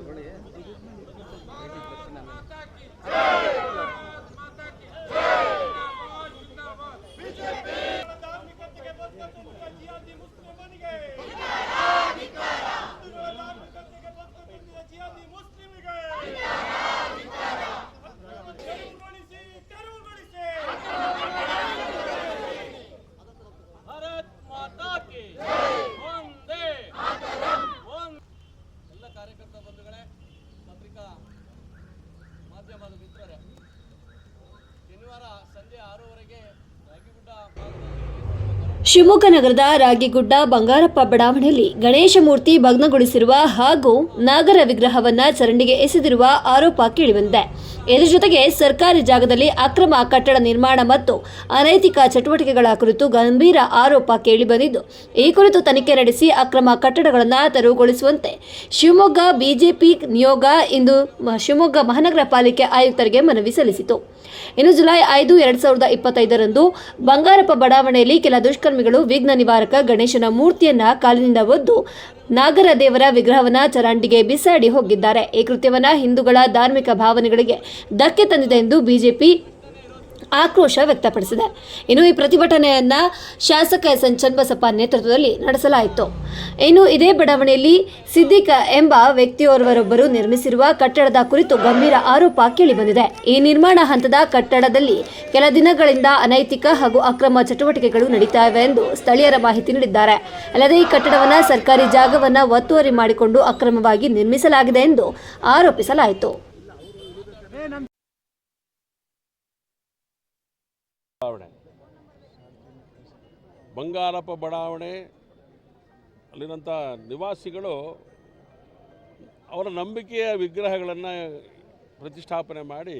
ತಗೊಳ್ಳಿ ಶಿವಮೊಗ್ಗ ನಗರದ ರಾಗಿಗುಡ್ಡ ಬಂಗಾರಪ್ಪ ಬಡಾವಣೆಯಲ್ಲಿ ಗಣೇಶ ಮೂರ್ತಿ ಭಗ್ನಗೊಳಿಸಿರುವ ಹಾಗೂ ನಾಗರ ವಿಗ್ರಹವನ್ನ ಚರಂಡಿಗೆ ಎಸೆದಿರುವ ಆರೋಪ ಕೇಳಿಬಂದಿದೆ. ಇದರ ಜೊತೆಗೆ ಸರ್ಕಾರಿ ಜಾಗದಲ್ಲಿ ಅಕ್ರಮ ಕಟ್ಟಡ ನಿರ್ಮಾಣ ಮತ್ತು ಅನೈತಿಕ ಚಟುವಟಿಕೆಗಳ ಕುರಿತು ಗಂಭೀರ ಆರೋಪ ಕೇಳಿಬಂದಿದ್ದು, ಈ ಕುರಿತು ತನಿಖೆ ನಡೆಸಿ ಅಕ್ರಮ ಕಟ್ಟಡಗಳನ್ನು ತೆರವುಗೊಳಿಸುವಂತೆ ಶಿವಮೊಗ್ಗ ಬಿಜೆಪಿ ನಿಯೋಗ ಇಂದು ಶಿವಮೊಗ್ಗ ಮಹಾನಗರ ಪಾಲಿಕೆ ಆಯುಕ್ತರಿಗೆ ಮನವಿ ಸಲ್ಲಿಸಿತು. ಇನ್ನು ಜುಲೈ ಐದು, ಎರಡು ಸಾವಿರದ ಇಪ್ಪತ್ತೈದರಂದು ಬಂಗಾರಪ್ಪ ಬಡಾವಣೆಯಲ್ಲಿ ಕೆಲ ದುಷ್ಕರ್ಮಿಗಳು ವಿಘ್ನ ನಿವಾರಕ ಗಣೇಶನ ಮೂರ್ತಿಯನ್ನ ಕಾಲಿನಿಂದ ಒದ್ದು ನಾಗರ ದೇವರ ವಿಗ್ರಹವನ್ನ ಚರಂಡಿಗೆ ಬಿಸಾಡಿ ಹೋಗಿದ್ದಾರೆ. ಈ ಕೃತ್ಯವನ್ನ ಹಿಂದೂಗಳ ಧಾರ್ಮಿಕ ಭಾವನೆಗಳಿಗೆ ಧಕ್ಕೆ ತಂದಿದೆ ಎಂದು ಬಿಜೆಪಿ ಆಕ್ರೋಶ ವ್ಯಕ್ತಪಡಿಸಿದೆ. ಇನ್ನು ಈ ಪ್ರತಿಭಟನೆಯನ್ನ ಶಾಸಕ ಎಸ್ ಎನ್ ಚನ್ನಬಸಪ್ಪ ನೇತೃತ್ವದಲ್ಲಿ ನಡೆಸಲಾಯಿತು. ಇನ್ನು ಇದೇ ಬಡಾವಣೆಯಲ್ಲಿ ಸಿದ್ದಿಕ ಎಂಬ ವ್ಯಕ್ತಿಯೋರ್ವರೊಬ್ಬರು ನಿರ್ಮಿಸಿರುವ ಕಟ್ಟಡದ ಕುರಿತು ಗಂಭೀರ ಆರೋಪ ಕೇಳಿಬಂದಿದೆ. ಈ ನಿರ್ಮಾಣ ಹಂತದ ಕಟ್ಟಡದಲ್ಲಿ ಕೆಲ ದಿನಗಳಿಂದ ಅನೈತಿಕ ಹಾಗೂ ಅಕ್ರಮ ಚಟುವಟಿಕೆಗಳು ನಡೀತಾ ಇವೆ ಎಂದು ಸ್ಥಳೀಯರ ಮಾಹಿತಿ ನೀಡಿದ್ದಾರೆ. ಅಲ್ಲದೆ ಈ ಕಟ್ಟಡವನ್ನು ಸರ್ಕಾರಿ ಜಾಗವನ್ನು ಒತ್ತುವರಿ ಮಾಡಿಕೊಂಡು ಅಕ್ರಮವಾಗಿ ನಿರ್ಮಿಸಲಾಗಿದೆ ಎಂದು ಆರೋಪಿಸಲಾಯಿತು. ಬಡಾವಣೆ. ಬಂಗಾರಪ್ಪ ಬಡಾವಣೆ ಅಲ್ಲಿನಂಥ ನಿವಾಸಿಗಳು ಅವರ ನಂಬಿಕೆಯ ವಿಗ್ರಹಗಳನ್ನು ಪ್ರತಿಷ್ಠಾಪನೆ ಮಾಡಿ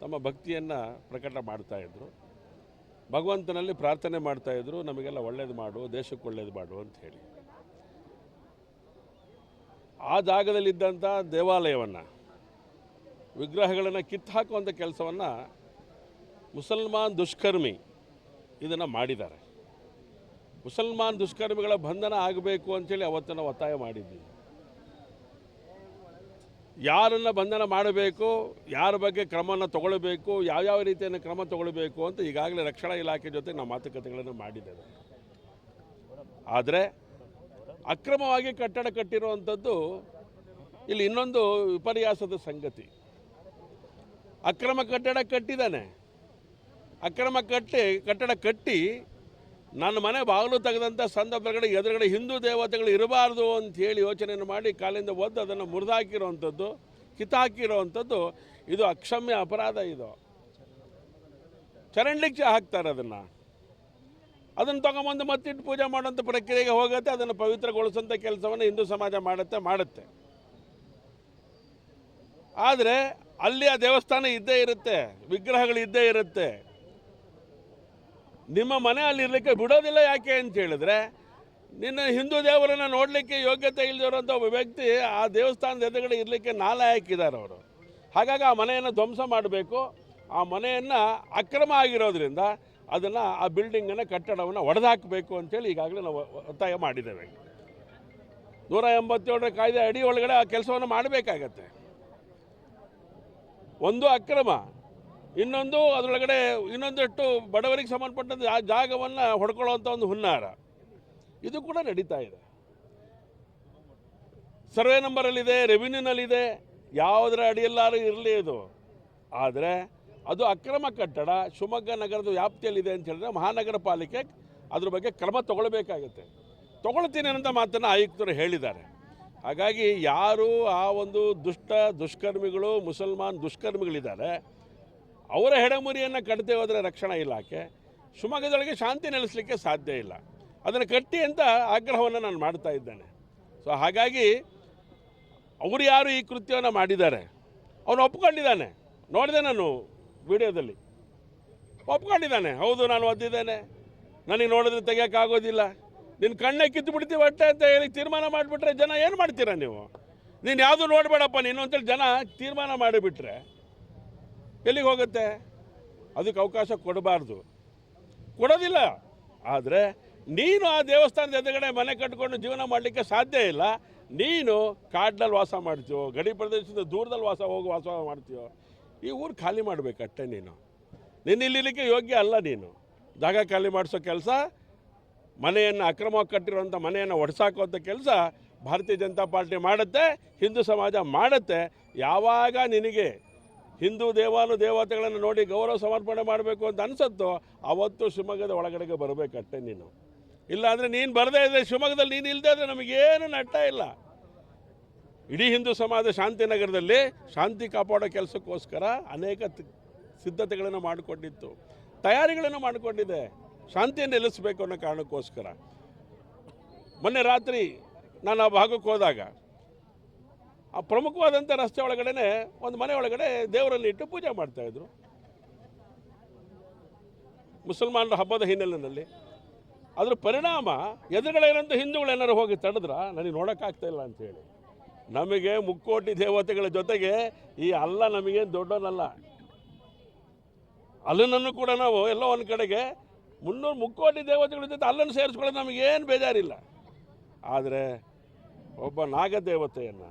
ತಮ್ಮ ಭಕ್ತಿಯನ್ನು ಪ್ರಕಟ ಮಾಡ್ತಾಯಿದ್ರು ಭಗವಂತನಲ್ಲಿ ಪ್ರಾರ್ಥನೆ ಮಾಡ್ತಾಯಿದ್ರು ನಮಗೆಲ್ಲ ಒಳ್ಳೇದು ಮಾಡು, ದೇಶಕ್ಕೆ ಒಳ್ಳೇದು ಮಾಡು ಅಂತ ಹೇಳಿ. ಆ ಜಾಗದಲ್ಲಿದ್ದಂಥ ದೇವಾಲಯವನ್ನು, ವಿಗ್ರಹಗಳನ್ನು ಕಿತ್ತು ಹಾಕುವಂಥ ಕೆಲಸವನ್ನು ಮುಸಲ್ಮಾನ್ ದುಷ್ಕರ್ಮಿ ಇದನ್ನು ಮಾಡಿದ್ದಾರೆ. ಮುಸಲ್ಮಾನ್ ದುಷ್ಕರ್ಮಿಗಳ ಬಂಧನ ಆಗಬೇಕು ಅಂತೇಳಿ ಅವತ್ತು ನಾವು ಒತ್ತಾಯ ಮಾಡಿದ್ವಿ. ಯಾರನ್ನು ಬಂಧನ ಮಾಡಬೇಕು, ಯಾರ ಬಗ್ಗೆ ಕ್ರಮನ ತಗೊಳ್ಬೇಕು, ಯಾವ್ಯಾವ ರೀತಿಯನ್ನು ಕ್ರಮ ತಗೊಳ್ಬೇಕು ಅಂತ ಈಗಾಗಲೇ ರಕ್ಷಣಾ ಇಲಾಖೆ ಜೊತೆ ನಾವು ಮಾತುಕತೆಗಳನ್ನು ಮಾಡಿದ್ದೇವೆ. ಆದರೆ ಅಕ್ರಮವಾಗಿ ಕಟ್ಟಡ ಕಟ್ಟಿರುವಂಥದ್ದು ಇಲ್ಲಿ ಇನ್ನೊಂದು ವಿಪರ್ಯಾಸದ ಸಂಗತಿ. ಅಕ್ರಮ ಕಟ್ಟಡ ಕಟ್ಟಿದ್ದಾನೆ. ಅಕ್ರಮ ಕಟ್ಟಿ, ಕಟ್ಟಡ ಕಟ್ಟಿ ನನ್ನ ಮನೆ ಬಾಗಿಲು ತೆಗೆದಂಥ ಸಂದರ್ಭಗಳ ಎದುರುಗಡೆ ಹಿಂದೂ ದೇವತೆಗಳು ಇರಬಾರ್ದು ಅಂತ ಹೇಳಿ ಯೋಚನೆಯನ್ನು ಮಾಡಿ ಕಾಲಿಂದ ಒದ್ದು ಅದನ್ನು ಮುರಿದಾಕಿರೋವಂಥದ್ದು, ಕಿತ್ತಾಕಿರೋವಂಥದ್ದು, ಇದು ಅಕ್ಷಮ್ಯ ಅಪರಾಧ ಇದು. ಚರಂಡಿಗೆ ಹಾಕ್ತಾರೆ ಅದನ್ನು. ಅದನ್ನು ತೊಗೊಂಬಂದು ಮತ್ತಿಟ್ಟು ಪೂಜೆ ಮಾಡೋಂಥ ಪ್ರಕ್ರಿಯೆಗೆ ಹೋಗುತ್ತೆ, ಅದನ್ನು ಪವಿತ್ರಗೊಳಿಸೋಂಥ ಕೆಲಸವನ್ನು ಹಿಂದೂ ಸಮಾಜ ಮಾಡುತ್ತೆ ಮಾಡುತ್ತೆ. ಆದರೆ ಅಲ್ಲಿ ಆ ದೇವಸ್ಥಾನ ಇದ್ದೇ ಇರುತ್ತೆ, ವಿಗ್ರಹಗಳು ಇದ್ದೇ ಇರುತ್ತೆ. ನಿಮ್ಮ ಮನೆ ಅಲ್ಲಿ ಇರಲಿಕ್ಕೆ ಬಿಡೋದಿಲ್ಲ ಯಾಕೆ ಅಂತ ಹೇಳಿದ್ರೆ, ನಿನ್ನ ಹಿಂದೂ ದೇವರನ್ನು ನೋಡಲಿಕ್ಕೆ ಯೋಗ್ಯತೆ ಇಲ್ಲದಿರೋಂಥ ಒಬ್ಬ ವ್ಯಕ್ತಿ ಆ ದೇವಸ್ಥಾನದ ಎದುರುಗಡೆ ಇರಲಿಕ್ಕೆ ನಾಲ ಹಾಕಿದ್ದಾರೆ ಅವರು. ಹಾಗಾಗಿ ಆ ಮನೆಯನ್ನು ಧ್ವಂಸ ಮಾಡಬೇಕು. ಆ ಮನೆಯನ್ನು ಅಕ್ರಮ ಆಗಿರೋದ್ರಿಂದ ಅದನ್ನು ಆ ಬಿಲ್ಡಿಂಗನ್ನು ಕಟ್ಟಡವನ್ನು ಒಡೆದಾಕಬೇಕು ಅಂತೇಳಿ ಈಗಾಗಲೇ ನಾವು ಒತ್ತಾಯ ಮಾಡಿದ್ದೇವೆ. ನೂರ ಎಂಬತ್ತೇಳರ ಕಾಯ್ದೆ ಅಡಿ ಒಳಗಡೆ ಆ ಕೆಲಸವನ್ನು ಮಾಡಬೇಕಾಗತ್ತೆ. ಒಂದು ಅಕ್ರಮ ಇನ್ನೊಂದು ಅದರೊಳಗಡೆ ಇನ್ನೊಂದಷ್ಟು ಬಡವರಿಗೆ ಸಂಬಂಧಪಟ್ಟಂತೆ ಆ ಜಾಗವನ್ನು ಹೊಡ್ಕೊಳ್ಳೋವಂಥ ಒಂದು ಹುನ್ನಾರ. ಇದು ಕೂಡ ನಡೀತಾ ಇದೆ. ಸರ್ವೆ ನಂಬರಲ್ಲಿದೆ ರೆವಿನ್ಯೂನಲ್ಲಿದೆ ಯಾವುದರ ಅಡಿಯಲ್ಲಾರು ಇರಲಿ ಇದು. ಆದರೆ ಅದು ಅಕ್ರಮ ಕಟ್ಟಡ ಶಿವಮೊಗ್ಗ ನಗರದ ವ್ಯಾಪ್ತಿಯಲ್ಲಿದೆ ಅಂತ ಹೇಳಿದ್ರೆ ಮಹಾನಗರ ಪಾಲಿಕೆ ಅದ್ರ ಬಗ್ಗೆ ಕ್ರಮ ತಗೊಳ್ಬೇಕಾಗುತ್ತೆ. ತಗೊಳ್ತೀನಿ ಅಂತ ಮಾತನ್ನು ಆಯುಕ್ತರು ಹೇಳಿದ್ದಾರೆ. ಹಾಗಾಗಿ ಯಾರು ಆ ಒಂದು ದುಷ್ಟ ದುಷ್ಕರ್ಮಿಗಳು, ಮುಸಲ್ಮಾನ್ ದುಷ್ಕರ್ಮಿಗಳಿದ್ದಾರೆ ಅವರ ಹೆಡಮುರಿಯನ್ನು ಕಟ್ತೇ ಹೋದರೆ ರಕ್ಷಣಾ ಇಲಾಖೆ ಶಿವಮೊಗ್ಗದೊಳಗೆ ಶಾಂತಿ ನೆಲೆಸಲಿಕ್ಕೆ ಸಾಧ್ಯ ಇಲ್ಲ. ಅದನ್ನು ಕಟ್ಟಿ ಅಂತ ಆಗ್ರಹವನ್ನು ನಾನು ಮಾಡ್ತಾ ಇದ್ದೇನೆ. ಸೊ ಹಾಗಾಗಿ ಅವರು ಯಾರು ಈ ಕೃತ್ಯವನ್ನು ಮಾಡಿದ್ದಾರೆ? ಅವನು ಒಪ್ಕೊಂಡಿದ್ದಾನೆ. ನೋಡಿದೆ ನಾನು ವಿಡಿಯೋದಲ್ಲಿ. ಒಪ್ಕೊಂಡಿದ್ದಾನೆ. ಹೌದು, ನಾನು ಒದ್ದಿದ್ದೇನೆ. ನನಗೆ ನೋಡಿದ್ರೆ ತೆಗಿಯೋಕ್ಕಾಗೋದಿಲ್ಲ. ನಿನ್ನ ಕಣ್ಣೆ ಕಿತ್ತು ಬಿಡ್ತೀವಿ ಹೊಟ್ಟೆ ಅಂತ ಹೇಳಿ ತೀರ್ಮಾನ ಮಾಡಿಬಿಟ್ರೆ ಜನ ಏನು ಮಾಡ್ತೀರಾ ನೀವು? ನೀನು ಯಾವುದು ನೋಡಬೇಡಪ್ಪ, ನೀನು ಅಂತೇಳಿ ಜನ ತೀರ್ಮಾನ ಮಾಡಿಬಿಟ್ರೆ ಎಲ್ಲಿಗೆ ಹೋಗುತ್ತೆ? ಅದಕ್ಕೆ ಅವಕಾಶ ಕೊಡಬಾರ್ದು. ಕೊಡೋದಿಲ್ಲ. ಆದರೆ ನೀನು ಆ ದೇವಸ್ಥಾನದ ಎದುರುಗಡೆ ಮನೆ ಕಟ್ಕೊಂಡು ಜೀವನ ಮಾಡಲಿಕ್ಕೆ ಸಾಧ್ಯ ಇಲ್ಲ. ನೀನು ಕಾಡಿನಲ್ಲಿ ವಾಸ ಮಾಡ್ತೀಯೋ, ಗಡಿ ಪ್ರದೇಶದಿಂದ ದೂರದಲ್ಲಿ ವಾಸ ಹೋಗಿ ವಾಸ ಮಾಡ್ತೀಯೋ, ಈ ಊರು ಖಾಲಿ ಮಾಡಬೇಕಷ್ಟೇ ನೀನು. ನಿನ್ನ ಇಲ್ಲಿಲಿಕ್ಕೆ ಯೋಗ್ಯ ಅಲ್ಲ ನೀನು. ಜಾಗ ಖಾಲಿ ಮಾಡಿಸೋ ಕೆಲಸ, ಮನೆಯನ್ನು ಅಕ್ರಮವಾಗಿ ಕಟ್ಟಿರುವಂಥ ಮನೆಯನ್ನು ಒಡ್ಸಾಕುವಂಥ ಕೆಲಸ ಭಾರತೀಯ ಜನತಾ ಪಾರ್ಟಿ ಮಾಡುತ್ತೆ, ಹಿಂದೂ ಸಮಾಜ ಮಾಡುತ್ತೆ. ಯಾವಾಗ ನಿನಗೆ ಹಿಂದೂ ದೇವಾನು ದೇವತೆಗಳನ್ನು ನೋಡಿ ಗೌರವ ಸಮರ್ಪಣೆ ಮಾಡಬೇಕು ಅಂತ ಅನಿಸುತ್ತೋ, ಅವತ್ತು ಶಿವಮೊಗ್ಗದ ಒಳಗಡೆಗೆ ಬರಬೇಕಷ್ಟೇ ನೀನು. ಇಲ್ಲಾಂದರೆ ನೀನು ಬರದೇ ಇದ್ದರೆ ಶಿವಮೊಗ್ಗದಲ್ಲಿ ನೀನು ಇಲ್ಲದೇ ಇದ್ದರೆ ನಮಗೇನು ನಟ್ಟ ಇಲ್ಲ. ಇಡೀ ಹಿಂದೂ ಸಮಾಜ ಶಾಂತಿನಗರದಲ್ಲಿ ಶಾಂತಿ ಕಾಪಾಡೋ ಕೆಲಸಕ್ಕೋಸ್ಕರ ಅನೇಕ ಸಿದ್ಧತೆಗಳನ್ನು ಮಾಡಿಕೊಂಡಿತ್ತು. ತಯಾರಿಗಳನ್ನು ಮಾಡಿಕೊಂಡಿದೆ. ಶಾಂತಿಯನ್ನು ನೆಲೆಸಬೇಕು ಅನ್ನೋ ಕಾರಣಕ್ಕೋಸ್ಕರ. ಮೊನ್ನೆ ರಾತ್ರಿ ನಾನು ಆ ಭಾಗಕ್ಕೆ ಹೋದಾಗ ಆ ಪ್ರಮುಖವಾದಂಥ ರಸ್ತೆ ಒಳಗಡೆ ಒಂದು ಮನೆ ಒಳಗಡೆ ದೇವರಲ್ಲಿ ಇಟ್ಟು ಪೂಜೆ ಮಾಡ್ತಾಯಿದ್ರು ಮುಸಲ್ಮಾನರ ಹಬ್ಬದ ಹಿನ್ನೆಲೆಯಲ್ಲಿ. ಅದ್ರ ಪರಿಣಾಮ ಎದುರುಗಡೆ ಇರೋಂಥ ಹಿಂದೂಗಳು ಏನಾರು ಹೋಗಿ ತಡೆದ್ರ ನನಗೆ ನೋಡೋಕ್ಕಾಗ್ತಾ ಇಲ್ಲ ಅಂತೇಳಿ ನಮಗೆ ಮುಕ್ಕೋಟಿ ದೇವತೆಗಳ ಜೊತೆಗೆ ಈ ಅಲ್ಲ ನಮಗೇನು ದೊಡ್ಡವನಲ್ಲ ಅಲ್ಲನನ್ನು ಕೂಡ ನಾವು ಎಲ್ಲೋ ಒಂದು ಕಡೆಗೆ ಮುನ್ನೂರು ಮುಕ್ಕೋಟಿ ದೇವತೆಗಳ ಜೊತೆ ಅಲ್ಲನ್ನು ಸೇರಿಸ್ಕೊಳ್ಳೋದು ನಮಗೇನು ಬೇಜಾರಿಲ್ಲ. ಆದರೆ ಒಬ್ಬ ನಾಗದೇವತೆಯನ್ನು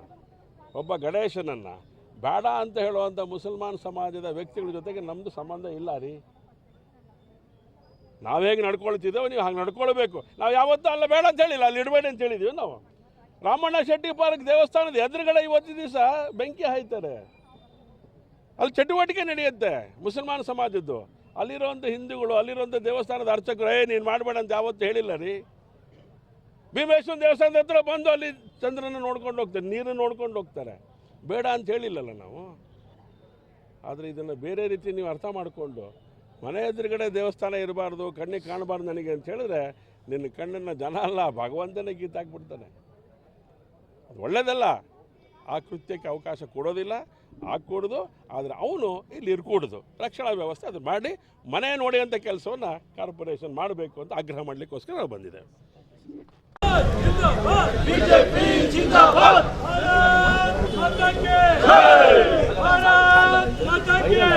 ಒಬ್ಬ ಗಣೇಶನನ್ನು ಬೇಡ ಅಂತ ಹೇಳುವಂಥ ಮುಸಲ್ಮಾನ್ ಸಮಾಜದ ವ್ಯಕ್ತಿಗಳ ಜೊತೆಗೆ ನಮ್ಮದು ಸಂಬಂಧ ಇಲ್ಲ ರೀ. ನಾವು ಹೇಗೆ ನಡ್ಕೊಳ್ತಿದ್ದೇವೆ, ನೀವು ಹಾಗೆ ನಡ್ಕೊಳ್ಬೇಕು. ನಾವು ಯಾವತ್ತೂ ಅಲ್ಲ, ಬೇಡ ಅಂತ ಹೇಳಿಲ್ಲ, ಅಲ್ಲಿ ಇಡಬೇಡಿ ಅಂತ ಹೇಳಿದೀವಿ ನಾವು. ರಾಮಣ್ಣ ಶೆಟ್ಟಿ ಪಾರ್ಕ್ ದೇವಸ್ಥಾನದ ಎದುರುಗಡೆ ಇವತ್ತು ದಿವಸ ಬೆಂಕಿ ಹಾಯ್ತಾರೆ. ಅಲ್ಲಿ ಚಟುವಟಿಕೆ ನಡೆಯುತ್ತೆ ಮುಸಲ್ಮಾನ್ ಸಮಾಜದ್ದು. ಅಲ್ಲಿರುವಂಥ ಹಿಂದೂಗಳು ಅಲ್ಲಿರುವಂಥ ದೇವಸ್ಥಾನದ ಅರ್ಚಕರು, ಏ, ನೀನು ಮಾಡಬೇಡ ಅಂತ ಯಾವತ್ತೂ ಹೇಳಿಲ್ಲ ರೀ. ಭೀಮೇಶ್ವರ ದೇವಸ್ಥಾನದ ಹತ್ರ ಬಂದು ಅಲ್ಲಿ ಚಂದ್ರನ ನೋಡ್ಕೊಂಡು ಹೋಗ್ತಾರೆ ನೀರು ನೋಡ್ಕೊಂಡು ಹೋಗ್ತಾರೆ. ಬೇಡ ಅಂತ ಹೇಳಿಲ್ಲಲ್ಲ ನಾವು. ಆದರೆ ಇದನ್ನು ಬೇರೆ ರೀತಿ ನೀವು ಅರ್ಥ ಮಾಡಿಕೊಂಡು, ಮನೆ ಎದುರುಗಡೆ ದೇವಸ್ಥಾನ ಇರಬಾರ್ದು, ಕಣ್ಣಿಗೆ ಕಾಣಬಾರ್ದು ನನಗೆ ಅಂತ ಹೇಳಿದ್ರೆ, ನಿನ್ನ ಕಣ್ಣನ್ನು ಜನ ಅಲ್ಲ, ಭಗವಂತನೇ ಗೀತಾಕ್ಬಿಡ್ತಾನೆ ಅದು ಒಳ್ಳೇದಲ್ಲ. ಆ ಕೃತ್ಯಕ್ಕೆ ಅವಕಾಶ ಕೊಡೋದಿಲ್ಲ, ಹಾಕ್ಕೊಡೋದು, ಆದರೆ ಅವನು ಇಲ್ಲಿ ಇರ್ಕೂಡ್ದು. ರಕ್ಷಣಾ ವ್ಯವಸ್ಥೆ ಅದು ಮಾಡಿ, ಮನೆ ನೋಡಿದಂಥ ಕೆಲಸವನ್ನು ಕಾರ್ಪೊರೇಷನ್ ಮಾಡಬೇಕು ಅಂತ ಆಗ್ರಹ ಮಾಡಲಿಕ್ಕೋಸ್ಕರ ನಾವು ಬಂದಿದ್ದೇವೆ. बीजेपी जिंदाबाद। भारत माता के भारत माता के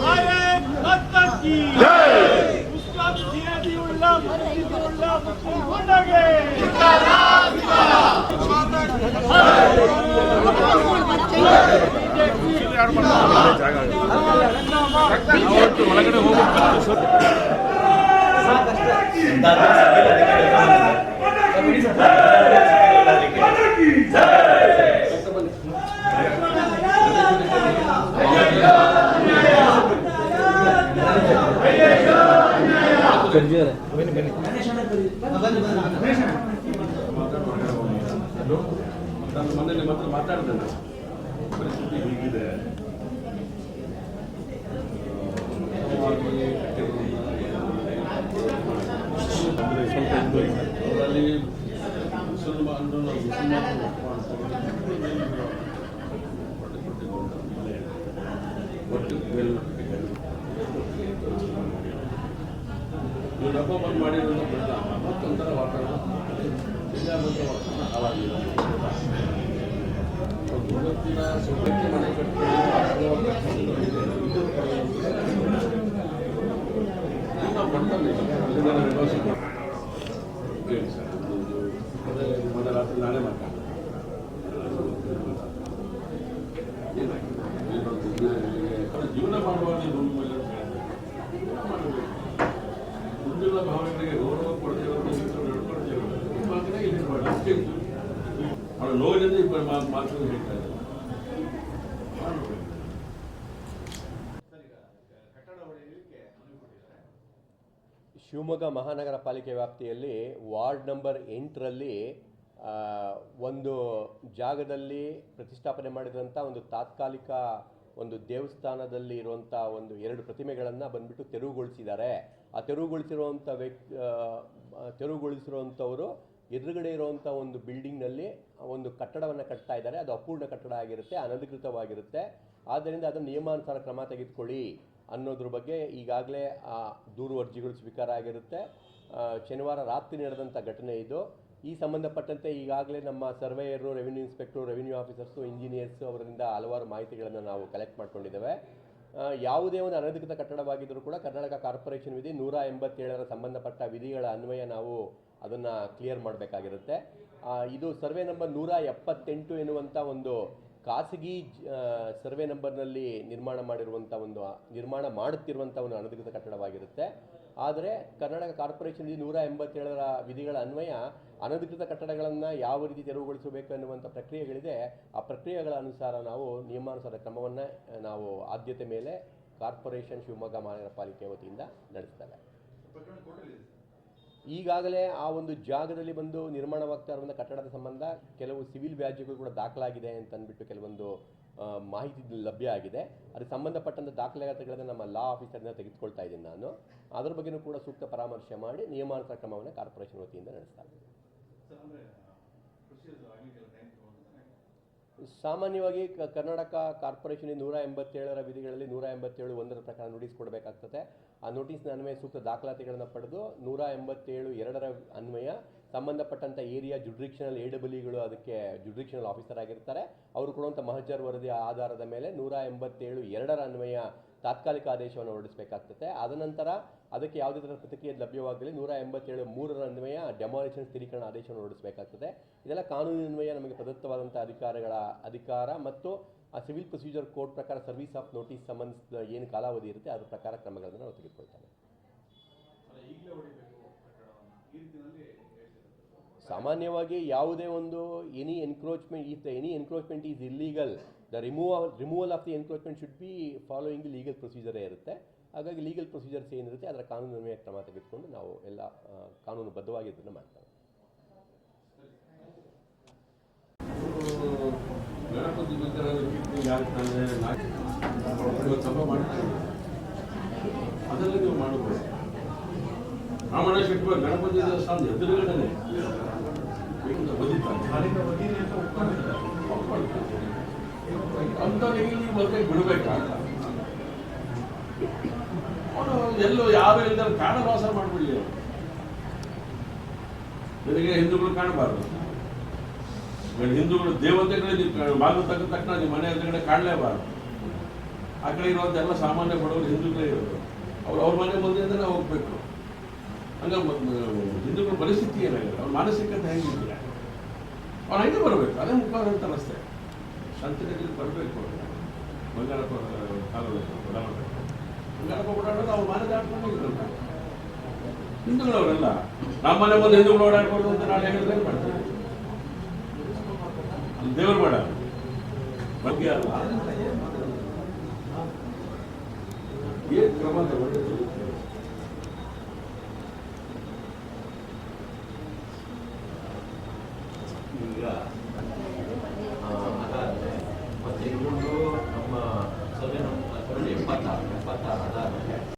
भारत माता की उसका धीरे धीरे उल्ला उल्ला मुस्लिम होना गए। जिंदाबाद। ನಾನು ಮೊನ್ನೆ ನಿಮ್ಮ ಹತ್ರ ಮಾತಾಡಿದೆ ಪರಿಸ್ಥಿತಿ ಹೀಗಿದೆ ಹಬ್ಬ ಬಂದ್ ಮಾಡಿರೋದು ಪರಿಣಾಮ ಮತ್ತೊಂಥರ ವಾತಾವರಣ ಇಲ್ಲಾದಂಥ ವಾತಾವರಣ ಹಾಳಾಗಿದೆ ಇವತ್ತಿನ ಸುಖಕ್ಕೆ ಮನೆ ಕಟ್ಕೊಂಡು ಶಿವಮೊಗ್ಗ ಮಹಾನಗರ ಪಾಲಿಕೆ ವ್ಯಾಪ್ತಿಯಲ್ಲಿ ವಾರ್ಡ್ ನಂಬರ್ ಎಂಟರಲ್ಲಿ ಒಂದು ಜಾಗದಲ್ಲಿ ಪ್ರತಿಷ್ಠಾಪನೆ ಮಾಡಿದಂಥ ಒಂದು ತಾತ್ಕಾಲಿಕ ಒಂದು ದೇವಸ್ಥಾನದಲ್ಲಿ ಇರುವಂಥ ಒಂದು ಎರಡು ಪ್ರತಿಮೆಗಳನ್ನು ಬಂದ್ಬಿಟ್ಟು ತೆರವುಗೊಳಿಸಿದ್ದಾರೆ. ಆ ತೆರವುಗೊಳಿಸಿರುವಂಥ ವ್ಯಕ್ತಿ ತೆರವುಗೊಳಿಸಿರುವಂಥವರು ಎದುರುಗಡೆ ಇರುವಂಥ ಒಂದು ಬಿಲ್ಡಿಂಗ್ನಲ್ಲಿ ಒಂದು ಕಟ್ಟಡವನ್ನು ಕಟ್ತಾ ಇದ್ದಾರೆ. ಅದು ಅಪೂರ್ಣ ಕಟ್ಟಡ ಆಗಿರುತ್ತೆ, ಅನಧಿಕೃತವಾಗಿರುತ್ತೆ. ಆದ್ದರಿಂದ ಅದನ್ನು ನಿಯಮಾನುಸಾರ ಕ್ರಮ ತೆಗೆದುಕೊಳ್ಳಿ ಅನ್ನೋದ್ರ ಬಗ್ಗೆ ಈಗಾಗಲೇ, ಆ, ದೂರು ಅರ್ಜಿಗಳು ಸ್ವೀಕಾರ ಆಗಿರುತ್ತೆ. ಶನಿವಾರ ರಾತ್ರಿ ನಡೆದಂಥ ಘಟನೆ ಇದು. ಈ ಸಂಬಂಧಪಟ್ಟಂತೆ ಈಗಾಗಲೇ ನಮ್ಮ surveyor revenue inspector revenue officers engineers ಅವರಿಂದ ಹಲವಾರು ಮಾಹಿತಿಗಳನ್ನು ನಾವು ಕಲೆಕ್ಟ್ ಮಾಡ್ಕೊಂಡಿದ್ದೇವೆ. ಯಾವುದೇ ಒಂದು ಅನಧಿಕೃತ ಕಟ್ಟಡವಾಗಿದ್ದರೂ ಕೂಡ ಕರ್ನಾಟಕ ಕಾರ್ಪೊರೇಷನ್ ವಿಧಿ ನೂರ ಎಂಬತ್ತೇಳರ ಸಂಬಂಧಪಟ್ಟ ವಿಧಿಗಳ ಅನ್ವಯ ನಾವು ಅದನ್ನು ಕ್ಲಿಯರ್ ಮಾಡಬೇಕಾಗಿರುತ್ತೆ. ಇದು ಸರ್ವೆ ನಂಬರ್ ನೂರ ಎಪ್ಪತ್ತೆಂಟು ಎನ್ನುವಂಥ ಒಂದು ಖಾಸಗಿ ಸರ್ವೆ ನಂಬರ್ನಲ್ಲಿ ನಿರ್ಮಾಣ ಮಾಡಿರುವಂಥ ಒಂದು, ನಿರ್ಮಾಣ ಮಾಡುತ್ತಿರುವಂಥ ಒಂದು ಅನಧಿಕೃತ ಕಟ್ಟಡವಾಗಿರುತ್ತೆ. ಆದರೆ ಕರ್ನಾಟಕ ಕಾರ್ಪೊರೇಷನ್ ನೂರ ಎಂಬತ್ತೇಳರ ವಿಧಿಗಳ ಅನ್ವಯ ಅನಧಿಕೃತ ಕಟ್ಟಡಗಳನ್ನು ಯಾವ ರೀತಿ ತೆರವುಗೊಳಿಸಬೇಕು ಅನ್ನುವಂಥ ಪ್ರಕ್ರಿಯೆಗಳಿದೆ. ಆ ಪ್ರಕ್ರಿಯೆಗಳ ಅನುಸಾರ ನಾವು ನಿಯಮಾನುಸಾರ ಕ್ರಮವನ್ನು, ನಾವು ಆದ್ಯತೆ ಮೇಲೆ ಕಾರ್ಪೊರೇಷನ್ ಶಿವಮೊಗ್ಗ ಮಹಾನಗರ ಪಾಲಿಕೆ ವತಿಯಿಂದ ನಡೆಸ್ತೇವೆ. ಈಗಾಗಲೇ ಆ ಒಂದು ಜಾಗದಲ್ಲಿ ಬಂದು ನಿರ್ಮಾಣವಾಗ್ತಾ ಇರುವಂಥ ಕಟ್ಟಡದ ಸಂಬಂಧ ಕೆಲವು ಸಿವಿಲ್ ವ್ಯಾಜ್ಯಗಳು ಕೂಡ ದಾಖಲಾಗಿದೆ ಅಂತ ಅಂದ್ಬಿಟ್ಟು ಕೆಲವೊಂದು ಮಾಹಿತಿ ಲಭ್ಯ ಆಗಿದೆ. ಅದಕ್ಕೆ ಸಂಬಂಧಪಟ್ಟಂಥ ದಾಖಲಾತಿಗಳನ್ನು ನಮ್ಮ ಲಾ ಆಫೀಸರ್ನ ತೆಗೆದುಕೊಳ್ತಾ ಇದ್ದೀನಿ ನಾನು. ಅದರ ಬಗ್ಗೆನೂ ಕೂಡ ಸೂಕ್ತ ಪರಾಮರ್ಶೆ ಮಾಡಿ ನಿಯಮಾನುಸಾರ ಕ್ರಮವನ್ನು ಕಾರ್ಪೊರೇಷನ್ ವತಿಯಿಂದ ನಡೆಸ್ತಾರೆ. ಸಾಮಾನ್ಯವಾಗಿ ಕರ್ನಾಟಕ ಕಾರ್ಪೊರೇಷನ್ ನೂರ ಎಂಬತ್ತೇಳರ ವಿಧಿಗಳಲ್ಲಿ ನೂರ ಎಂಬತ್ತೇಳು ಒಂದರ ಪ್ರಕಾರ ನೋಟಿಸ್ ಕೊಡಬೇಕಾಗ್ತದೆ. ಆ ನೋಟಿಸ್ನ ಅನ್ವಯ ಸೂಕ್ತ ದಾಖಲಾತಿಗಳನ್ನು ಪಡೆದು ನೂರ ಎಂಬತ್ತೇಳು ಎರಡರ ಅನ್ವಯ ಸಂಬಂಧಪಟ್ಟಂಥ ಏರಿಯಾ ಜುಡ್ರಿಕ್ಷನಲ್ ಎ ಡಬ್ಲ್ಯೂಗಳು ಅದಕ್ಕೆ ಜುಡ್ರಿಕ್ಷನಲ್ ಆಫೀಸರ್ ಆಗಿರ್ತಾರೆ. ಅವರು ಕೊಡುವಂಥ ಮಹಜರ್ ವರದಿಯ ಆಧಾರದ ಮೇಲೆ ನೂರ ಎಂಬತ್ತೇಳು ಎರಡರ ಅನ್ವಯ ತಾತ್ಕಾಲಿಕ ಆದೇಶವನ್ನು ಹೊರಡಿಸಬೇಕಾಗ್ತದೆ. ಆದನಂತರ ಅದಕ್ಕೆ ಯಾವುದೇ ಥರ ಪ್ರತಿಕ್ರಿಯೆ ಲಭ್ಯವಾಗಲಿ. ನೂರ ಎಂಬತ್ತೇಳು ಮೂರರ ಅನ್ವಯ ಡೆಮಾಲಿಷನ್ ಸ್ಥಿರೀಕರಣ ಆದೇಶವನ್ನು ಹೊರಡಿಸಬೇಕಾಗ್ತದೆ. ಇದೆಲ್ಲ ಕಾನೂನಿನ್ವಯ ನಮಗೆ ಪ್ರದತ್ತವಾದಂಥ ಅಧಿಕಾರಗಳ ಅಧಿಕಾರ ಮತ್ತು ಆ ಸಿವಿಲ್ ಪ್ರೊಸೀಜರ್ ಕೋಡ್ ಪ್ರಕಾರ ಸರ್ವಿಸ್ ಆಫ್ ನೋಟಿಸ್ ಸಂಬಂಧಿಸಿದ ಏನು ಕಾಲಾವಧಿ ಇರುತ್ತೆ ಅದರ ಪ್ರಕಾರ ಕ್ರಮಗಳನ್ನು ನಾವು ತೆಗೆದುಕೊಳ್ತೇವೆ. ಸಾಮಾನ್ಯವಾಗಿ ಯಾವುದೇ ಒಂದು any encroachment if the any encroachment is illegal the removal removal of the encroachment should be following the legal ಪ್ರೊಸೀಜರೇ ಇರುತ್ತೆ. ಹಾಗಾಗಿ ಲೀಗಲ್ ಪ್ರೊಸೀಜರ್ಸ್ ಏನಿರುತ್ತೆ ಅದರ ಕಾನೂನು ಕ್ರಮ ತೆಗೆದುಕೊಂಡು ನಾವು ಎಲ್ಲ ಕಾನೂನು ಕಾನೂನುಬದ್ಧವಾಗಿ ಇದನ್ನು ಮಾಡ್ತೇವೆ. ಅದರಲ್ಲಿ ನೀವು ಗಣಪತಿ ದೇವಸ್ಥಾನದ ಎದುರುಗಡೆ ನೀವು ಮತ್ತೆ ಅವನು ಎಲ್ಲೋ ಯಾರು ಇಲ್ಲದ ಕಾಡ ಮಾಡ್ಬಿಡ್ಲಿ ಬೆಳಿಗ್ಗೆ ಹಿಂದೂಗಳು ಕಾಣಬಾರ್ದು. ಹಿಂದೂಗಳು ದೇವತೆಗಳೇ ನೀವು ಬಾಗಿಲು ತಕ್ಕ ತಕ್ಷಣ ನಿಮ್ಮ ಮನೆ ಎದುರುಗಡೆ ಕಾಣಲೇಬಾರ್ದು. ಆ ಕಡೆ ಇರುವಂಥ ಸಾಮಾನ್ಯ ಬಡವರು ಹಿಂದೂಗಳೇ ಇರೋದು. ಅವ್ರು ಅವ್ರ ಮನೆ ಮುಂದೆಯಿಂದಲೇ ಹೋಗ್ಬೇಕು. ಹಂಗ ಹಿಂದೂಗಳ ಪರಿಸ್ಥಿತಿ ಏನಾಗಿದೆ? ಅವ್ರ ಮಾನಸಿಕತೆ ಹೆಂಗಿಲ್ಲ ಅವ್ರು ಹೆಂಗೆ ಬರಬೇಕು. ಅದೇ ಮುಖವಾದಂಥ ರಸ್ತೆ ಶಾಂತಿ ಬರಬೇಕು ಬಂಗಾರಪ್ಪ ಕಾಲದ ಹಿಂದೂಗಳವರೆಲ್ಲ, ನಮ್ಮ ಮನೆ ಮುಂದೆ ಹಿಂದೂಗಳು ಓಡಾಡ್ಬಾರ್ದು ಅಂತ ನಾನು ಹೇಳಿದ್ರೆ ಮಾಡ್ತಾರೆ? ದೇವ್ರು ಬೇಡ. ಬಗ್ಗೆ ಅಲ್ಲ. ಏನ್ ಕ್ರಮ ತಗೊಂಡಿದ್ದು